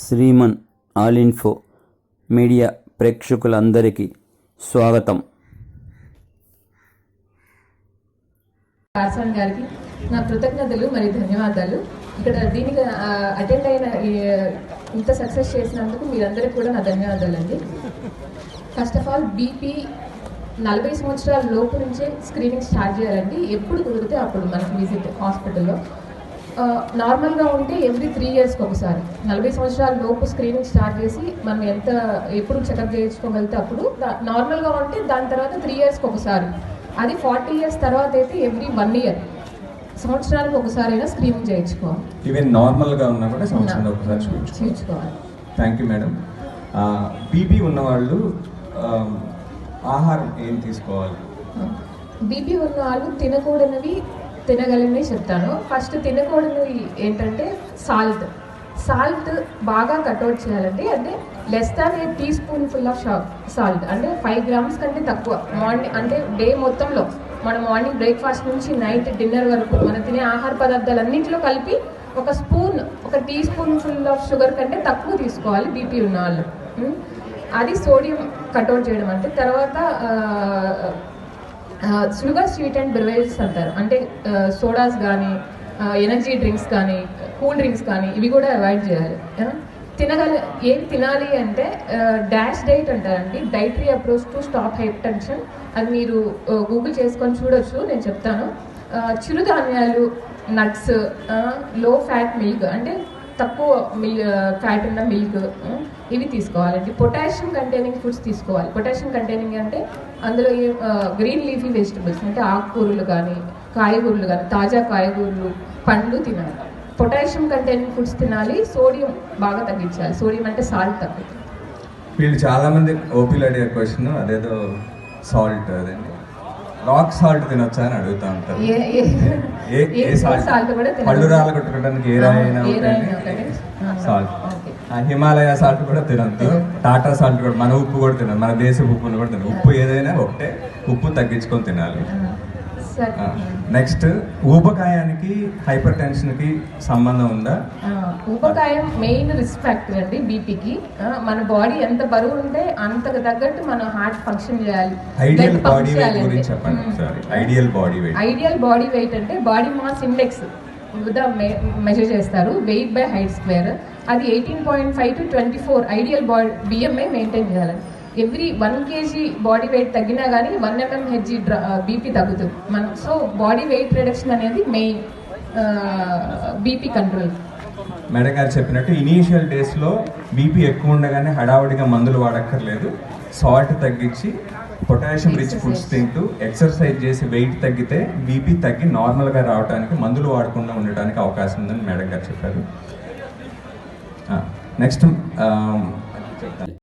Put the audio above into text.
Shriman all info media ప్రేక్షకులందరికీ స్వాగతం. పార్సాన్ గారికి నా కృతజ్ఞతలు మరియు ధన్యవాదాలు. ఇక్కడ దీనికి అటెండ్ అయిన ఇంత సక్సెస్ చేసినందుకు మీరందరికీ కూడా నా ధన్యవాదాలు అండి ఫస్ట్ ఆఫ్ ఆల్ బీపీ నలభై సంవత్సరాల లోపు నుంచే స్క్రీనింగ్ స్టార్ట్ చేయాలండి. ఎప్పుడు కుదిరితే అప్పుడు మనకు విజిట్ హాస్పిటల్లో నార్మల్గా ఉంటే ఎవ్రీ త్రీ ఇయర్స్కి ఒకసారి. నలభై సంవత్సరాల లోపు స్క్రీనింగ్ స్టార్ట్ చేసి మనం ఎంత ఎప్పుడు చెకప్ చేయించుకోగలిగితే అప్పుడు నార్మల్గా ఉంటే దాని తర్వాత త్రీ ఇయర్స్కి ఒకసారి. అది ఫార్టీ ఇయర్స్ తర్వాత అయితే ఎవ్రీ వన్ ఇయర్ సంవత్సరానికి ఒకసారి అయినా స్క్రీనింగ్ చేయించుకోవాలి. ఈవెన్ నార్మల్గా ఉన్నా కూడా సంవత్సరంలో ఒకసారి చేయించుకోవాలి థ్యాంక్ యూ మేడం బీపీ ఉన్నవాళ్ళు ఆహారం ఏం తీసుకోవాలి? బీపీ ఉన్న వాళ్ళు తినకూడనివి తినగలిగినవి చెప్తాను. ఫస్ట్ తినకూడనివి ఏంటంటే సాల్ట్. సాల్ట్ బాగా కట్అవుట్ చేయాలండి. అంటే less than a teaspoon full of salt అంటే ఫైవ్ గ్రామ్స్ కంటే తక్కువ. మార్నింగ్ అంటే డే మొత్తంలో మన మార్నింగ్ బ్రేక్ఫాస్ట్ నుంచి నైట్ డిన్నర్ వరకు మనం తినే ఆహార పదార్థాలు అన్నింటిలో కలిపి ఒక స్పూన్ ఒక teaspoon full of sugar కంటే తక్కువ తీసుకోవాలి బీపీ ఉన్న వాళ్ళు. అది సోడియం కట్అవుట్ చేయడం అంటే తర్వాత షుగర్ స్వీట్ అండ్ బ్రివేజెస్ అంటారు. అంటే సోడాస్ కానీ ఎనర్జీ డ్రింక్స్ కానీ కూల్ డ్రింక్స్ కానీ ఇవి కూడా అవాయిడ్ చేయాలి. తినగల ఏం తినాలి అంటే డాష్ డైట్ అంటారండి. Dietary approach to stop hypertension అది మీరు గూగుల్ చేసుకొని చూడొచ్చు నేను చెప్తాను. చిరుధాన్యాలు నట్స్లో ఫ్యాట్ మిల్క్ అంటే తక్కువ మిల్ ఫ్యాట్ ఉన్న మిల్క్ ఇవి తీసుకోవాలండి. పొటాషియం కంటైనింగ్ ఫుడ్స్ తీసుకోవాలి. పొటాషియం కంటైనింగ్ అంటే అందులో గ్రీన్ లీఫీ వెజిటబుల్స్ అంటే ఆకుకూరలు కానీ కాయగూరలు కానీ తాజా కాయగూరలు పండ్లు తినాలి. పొటాషియం కంటైనింగ్ ఫుడ్స్ తినాలి. సోడియం బాగా తగ్గించాలి. సోడియం అంటే సాల్ట్ తగ్గుతుంది వీళ్ళు చాలా మంది ఓపీలు అడిగే క్వశ్చన్ అదేదో సాల్ట్ అదండి రాక్ సాల్ట్ తినొచ్చా అని అడుగుతా ఉంటారు. ఏ ఏ- సాల్ట్. పళ్ళు రాళ్ళు కొట్టుకోవడానికి ఏ రాయి అయినా ఏ రాయి అయినా ఒకటే ఒకటే. సాల్ట్. హిమాలయ సాల్ట్ కూడా తినద్దు. టాటా సాల్ట్ కూడా మన ఉప్పు కూడా తినదు మన దేశ ఉప్పును కూడా తినదు ఉప్పు ఏదైనా ఒకటే ఉప్పు తగ్గించుకొని తినాలి. నెక్స్ట్ ఊబకాయానికి హైపర్ టెన్షన్కి సంబంధం ఉందా? ఆ, ఊబకాయం మెయిన్ రిస్క్ ఫ్యాక్టర్ అండి బీపీకి. మన బాడీ ఎంత బరువు ఉంటే అంతకు తగ్గట్టు మన హార్ట్ ఫంక్షన్ చేయాలి. Ideal Blood pump body weight చేయాలండి. గురించి చెప్పండి మ్మ్. ఒకసారి. Ideal body weight ideal body weight అంటే బాడీ మాస్ ఇండెక్స్ మెజర్ చేస్తారు. వెయిట్ బై హైట్ స్క్వేర్ అది eighteen point five to twenty four ideal body BMI maintain చేయాలి. Every one KG body weight తగ్గినా కానీ వన్ ఎంఎం హెచ్జీ బీపీ తగ్గుతుంది. మనం so body weight reduction అనేది main BP control madam గారు చెప్పినట్టు initial డేస్లో బీపీ ఎక్కువ ఉండగానే హడావుడిగా మందులు వాడక్కర్లేదు. సాల్ట్ తగ్గించి పొటాషియం రిచ్ ఫుడ్స్ తింటూ ఎక్సర్సైజ్ చేసి వెయిట్ తగ్గితే బీపీ తగ్గి నార్మల్గా రావడానికి మందులు వాడకుండా ఉండడానికి అవకాశం ఉందని మేడం గారు చెప్పారు. నెక్స్ట్ చెప్తాను